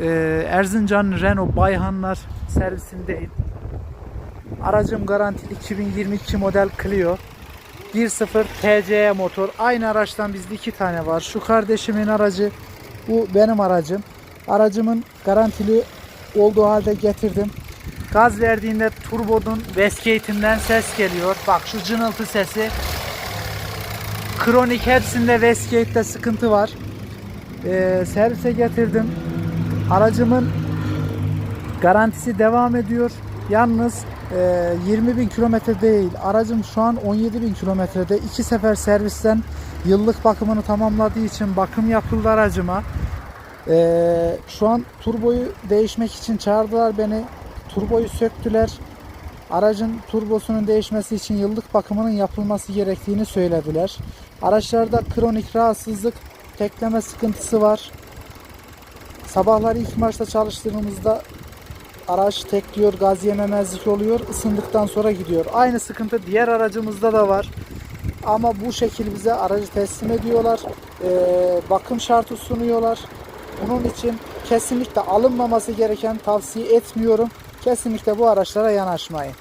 Ee, Erzincan Renault Bayhanlar servisindeyim. Aracım garantili 2022 model Clio. 1.0 TCE motor. Aynı araçtan bizde iki tane var. Şu kardeşimin aracı, bu benim aracım. Aracımın garantili olduğu halde getirdim. Gaz verdiğinde turbodun Westgate'inden ses geliyor. Bak şu cınıltı sesi. Kronik hepsinde Westgate'de sıkıntı var. Ee, servise getirdim. Aracımın garantisi devam ediyor. Yalnız e, 20 bin kilometre değil. Aracım şu an 17 bin kilometrede. İki sefer servisten yıllık bakımını tamamladığı için bakım yapıldı aracıma. E, şu an turboyu değişmek için çağırdılar beni. Turboyu söktüler. Aracın turbosunun değişmesi için yıllık bakımının yapılması gerektiğini söylediler. Araçlarda kronik rahatsızlık, tekleme sıkıntısı var. Sabahları ilk maçta çalıştığımızda araç tekliyor, gaz yememezlik oluyor. Isındıktan sonra gidiyor. Aynı sıkıntı diğer aracımızda da var. Ama bu şekil bize aracı teslim ediyorlar. Ee, bakım şartı sunuyorlar. Bunun için kesinlikle alınmaması gereken tavsiye etmiyorum. Kesinlikle bu araçlara yanaşmayın.